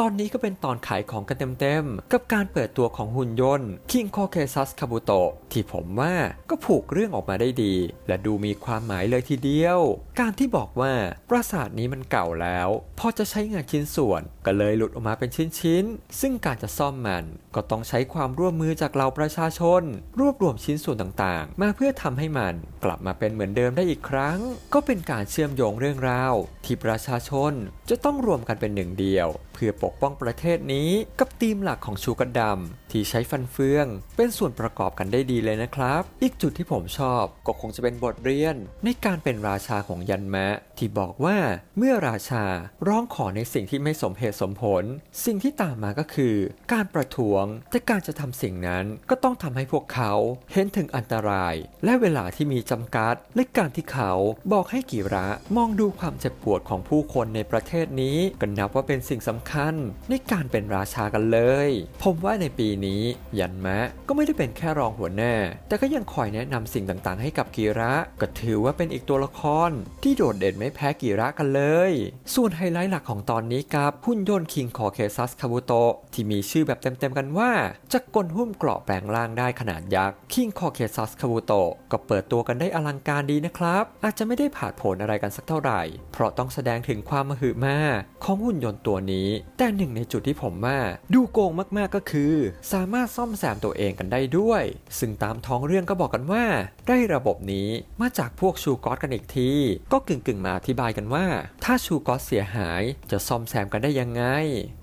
ตอนนี้ก็เป็นตอนขายของกันเต็มๆ กับการเปิดตัวของหุ่นยนต์ King c o c a s u s Kabuto ที่ผมว่าก็ผูกเรื่องออกมาได้ดี และดูมีความหมายเลยทีเดียว การที่บอกว่าปราสาทนี้มันเก่าแล้ว พอจะใช้งานชิ้นส่วน ก็เลยหลุดออกมาเป็นชิ้นๆ ซึ่งการจะซ่อมมัน ก็ต้องใช้ความร่วมมือจากเราประชาชน รวบรวมชิ้นส่วนต่างๆ มาเพื่อทำให้มันกลับมาเป็นเหมือนเดิมได้อีกครั้ง ก็เป็นการเชื่อมโยงเรื่องราว ที่ประชาชนจะต้องรวมกันเป็นหนึ่งเดียว เพื่อปกป้องประเทศนี้กับธีมหลักของชูกันดำที่ใช้ฟันเฟือง เป็นส่วนประกอบกันได้ดีเลยนะครับ อีกจุดที่ผมชอบก็คงจะเป็นบทเรียน ในการเป็นราชาของยันมะ ที่บอกว่าเมื่อราชาร้องขอในสิ่งที่ไม่สมเหตุสมผล สิ่งที่ตามมาก็คือ การประท้วงแต่การจะทำสิ่งนั้นก็ต้องทำให้พวกเขาเห็นถึงอันตราย และเวลาที่มีจำกัด และการที่เขาบอกให้กิระมองดูความเจ็บปวดของผู้คนในประเทศนี้ก็นับว่าเป็นสิ่งสำคัญในการเป็นราชากันเลย ผมว่าในปีนี้ ยันมะก็ไม่ได้เป็นแค่รองหัวหน้า แต่ก็ยังคอยแนะนำสิ่งต่างๆ ให้กับกิระ ก็ถือว่าเป็นอีกตัวละคร ที่โดดเด่นไม่แพ้กิระกันเลย ส่วนไฮไลท์หลักของตอนนี้กับหุ่นยนต์คิงคอเคซัสคาบุโตที่มีชื่อแบบเต็มๆกันว่าจักรกลหุ้มเกราะแปลงร่างได้ขนาดยักษ์คิงคอเคซัสคาบุโตก็เปิดตัวกันได้อลังการดีนะครับ อาจจะไม่ได้ผ่าดโผนอะไรกันสักเท่าไหร่ เพราะต้องแสดงถึงความมหึมาของหุ่นยนต์ตัวนี้แต่หนึ่งในจุดที่ผมว่าดูโกงมากๆก็คือ สามารถซ่อมแซมตัวเองกันได้ด้วย ซึ่งตามท้องเรื่องก็บอกกันว่า ได้ระบบนี้มาจากพวกชูกอสกันอีกที ก็กึ่งๆมาอธิบายกันว่า ถ้าชูกอสเสียหายจะซ่อมแซมกันได้ยังไง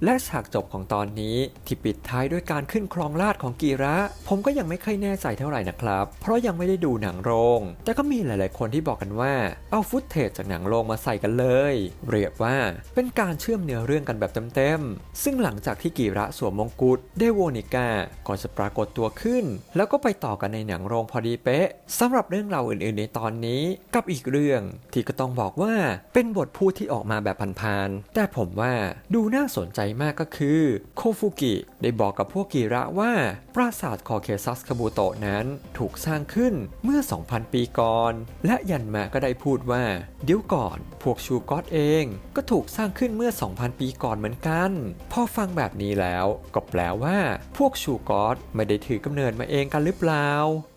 และฉากจบของตอนนี้ที่ปิดท้ายด้วยการขึ้นครองราชของกีระ ผมก็ยังไม่ค่อยแน่ใจเท่าไหร่นะครับ เพราะยังไม่ได้ดูหนังโรง แต่ก็มีหลายๆคนที่บอกกันว่าเอาฟุตเทจจากหนังโรงมาใส่กันเลย เรียกว่าเป็นการเชื่อมเนื้อเรื่องกันแบบเต็มๆ ซึ่งหลังจากที่กีระสวมมงกุฎเดโวนิกาก็จะปรากฏตัวขึ้น แล้วก็ไปต่อกันในหนังโรงพอดีเป๊ะสำหรับเรื่องราวอื่นๆในตอนนี้กับอีกเรื่องที่ก็ต้องบอกว่าเป็นบทพูดที่ออกมาแบบพันๆแต่ผมว่าดูน่าสนใจมากก็คือโคฟุกิได้บอกกับพวกกีระว่า ปราสาทคอเคซัสคาบูโตะนั้นถูกสร้างขึ้นเมื่อ 2,000 ปีก่อน และยันมาก็ได้พูดว่าเดี๋ยวก่อน พวกชูก็อตเองก็ถูกสร้างขึ้นเมื่อ 2,000 ปีก่อนเหมือนกันพอฟังแบบนี้แล้วก็แปลว่า พวกชูก็อตไม่ได้ถือกำเนิดมาเองกันหรือเปล่า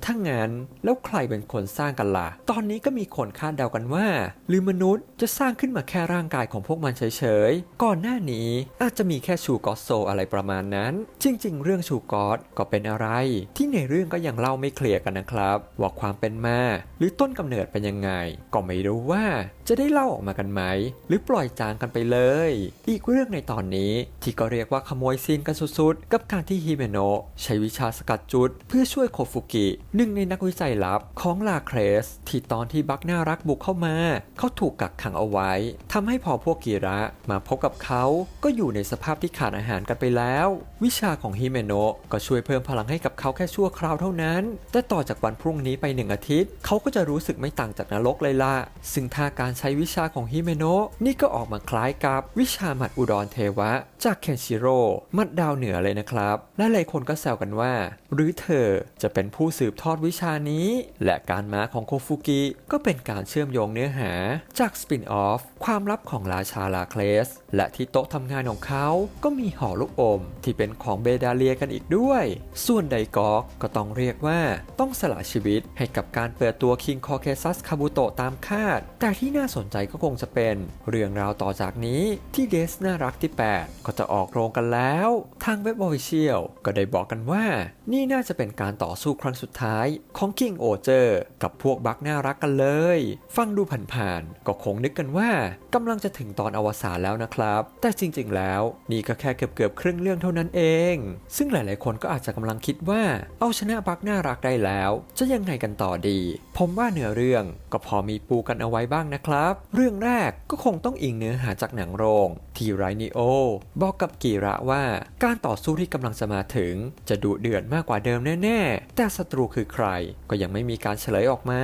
ถ้างั้นแล้วใครเป็นคนสร้างกันล่ะ ตอนนี้ก็มีคนคาดเดากันว่า หรือมนุษย์จะสร้างขึ้นมาแค่ร่างกายของพวกมันเฉยๆ ก่อนหน้านี้อาจจะมีแค่ชูกอสโซอะไรประมาณนั้น จริง ๆ เรื่องชูกอสก็เป็นอะไร ที่ในเรื่องก็ยังเล่าไม่เคลียร์กันนะครับ ว่าความเป็นมาหรือต้นกำเนิดเป็นยังไง ก็ไม่รู้ว่าจะได้เล่าออกมากันไหม หรือปล่อยจางกันไปเลย อีกเรื่องในตอนนี้ที่ก็เรียกว่าขโมยซีนกันสุดๆ กับการที่ฮิเมโนะใช้วิชาสกัดจุด เพื่อช่วยโคฟุกิหนึ่งในนักวิจัยลับของลาเครส ที่ตอนที่บักน่ารักบุกเข้ามา เขาถูกกักขังเอาไว้ทำให้พอพวกกีระมาพบกับเขาก็อยู่ในสภาพที่ขาดอาหารกันไปแล้ว วิชาของฮิเมโนะก็ช่วยเพิ่มพลังให้กับเขาแค่ชั่วคราวเท่านั้น แต่ต่อจากวันพรุ่งนี้ไปหนึ่งอาทิตย์ เขาก็จะรู้สึกไม่ต่างจากนรกเลยล่ะซึ่งท่าการใช้วิชาของฮิเมโนะนี่ก็ออกมาคล้ายกับวิชาหมัดอุดรเทวะ จากเคนชิโร่หมัดดาวเหนือเลยนะครับและหลายคนก็แซวกันว่า หรือเธอจะเป็นผู้สืบทอดวิชานี้และการมาของโคฟุกิก็เป็นการเชื่อมโยงเนื้อหาจากสปินออฟความลับของราชาลาเคลส และที่โต๊ะทำงานของเขาก็มีห่อลูกอม ที่เป็นของเบดาเลียกันอีกด้วย ส่วนไดกอกก็ต้องเรียกว่าต้องสละชีวิตให้กับการเปิดตัวคิงคอเคซัสคาบุโตะตามคาด แต่ที่น่าสนใจก็คงจะเป็น เรื่องราวต่อจากนี้ที่เดสน่ารักที่ 8 ก็จะออกโรงกันแล้ว ทางเว็บออฟฟิเชียลก็ได้บอกกันว่า นี่น่าจะเป็นการต่อสู้ครั้งสุดท้ายของคิงโอเจอร์กับพวกบักน่ารักกันเลย ฟังดูผ่านๆก็คงนึกกันว่ากำลังจะถึงตอนอวสานแล้วนะครับ แต่จริงๆแล้วนี่ก็แค่เกือบๆครึ่งเรื่องเท่านั้นเอง ซึ่งหลายๆคนก็อาจจะกำลังคิดว่าเอาชนะบักน่ารักได้แล้ว จะยังไงกันต่อดี ผมว่าเนื้อเรื่องก็พอมีปูกันเอาไว้บ้างนะครับ เรื่องแรกก็คงต้องอิงเนื้อหาจากหนังโรง ที่ไรนิโอบอกกับกีระว่าการต่อสู้ที่กำลังจะมาถึง จะดุเดือดมากกว่าเดิมแน่ๆ แต่ศัตรูคือใครก็ยังไม่มีการเฉลยออกมา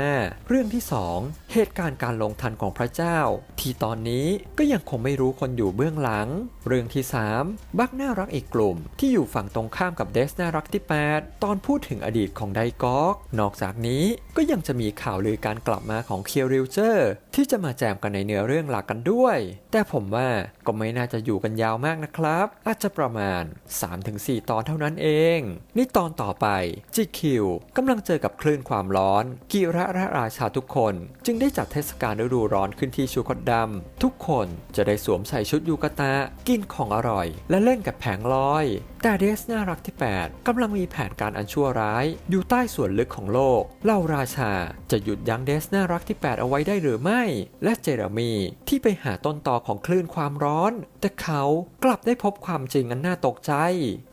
เรื่องที่ 2 เหตุการณ์การลงทันของพระเจ้า ที่ตอนนี้ก็ยังคงไม่รู้คนอยู่เบื้องหลัง เรื่องที่ 3 บักน่ารักอีกกลุ่ม ที่อยู่ฝั่งตรงข้ามกับเดสน่ารักที่ 8 ตอนพูดถึงอดีตของไดกอก นอกจากนี้ก็ยังจะมีข่าวลือการกลับมาของเคียริลเจอร์ที่จะมาแจมกันในเนื้อเรื่องหลักกันด้วย แต่ผมว่าก็ไม่น่าจะอยู่กันยาวมากนะครับ อาจจะประมาณ3-4 ตอนเท่านั้นเอง นี่ตอนต่อไปจิคิวกำลังเจอกับคลื่นความร้อน กิระและราชาทุกคน จึงได้จัดเทศกาลฤดูร้อนขึ้นที่ชูคดดำทุกคนจะได้สวมใส่ชุดยูกาตะ กินของอร่อย และเล่นกับแผงลอย แต่เดสน่ารักที่ 8กำลังมีแผนการอันชั่วร้าย อยู่ใต้ส่วนลึกของโลกเหล่าราชาจะหยุดยั้งเดสน่ารักที่ 8 เอาไว้ได้หรือไม่ และเจเรมีที่ไปหาต้นตอของคลื่นความร้อน แต่เขากลับได้พบความจริงอันน่าตกใจ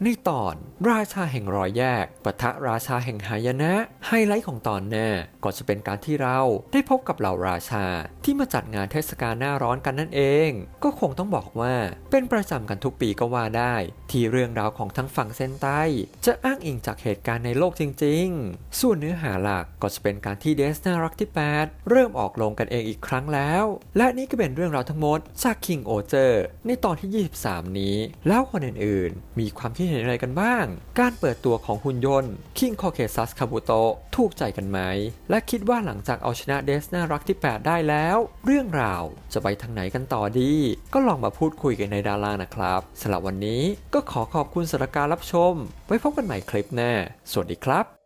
ในตอนราชาแห่งรอยแยกปะทะราชาแห่งหายนะ ไฮไลท์ของตอนหน้าก็จะเป็นการที่เราได้พบกับเหล่าราชา ที่มาจัดงานเทศกาลหน้าร้อนกันนั่นเอง ก็คงต้องบอกว่าเป็นประจำกันทุกปีก็ว่าได้ ที่เรื่องราวของทั้งฝั่งเส้นใต้ จะอ้างอิงจากเหตุการณ์ในโลกจริง ๆ ส่วนเนื้อหาหลักก็จะเป็นการที่เดสนารักที่ 8 เริ่มออกลงกันเองอีกครั้งแล้ว และนี่ก็เป็นเรื่องราวทั้งหมดจาก King o j e r ในตอนที่ 23 นี้ แล้วคนอื่นๆ มีความคิดเห็นอะไรกันบ้าง การเปิดตัวของหุ่นยนต์ คิงคอเคซัสคาบุโตะถูกใจกันไหม และคิดว่าหลังจากเอาชนะเดสน่ารักที่ 8 ได้แล้ว เรื่องราวจะไปทางไหนกันต่อดี ก็ลองมาพูดคุยกันในดารานะครับสำหรับวันนี้ก็ขอขอบคุณสำหรับการรับชม ไว้พบกันใหม่คลิปหน้า สวัสดีครับ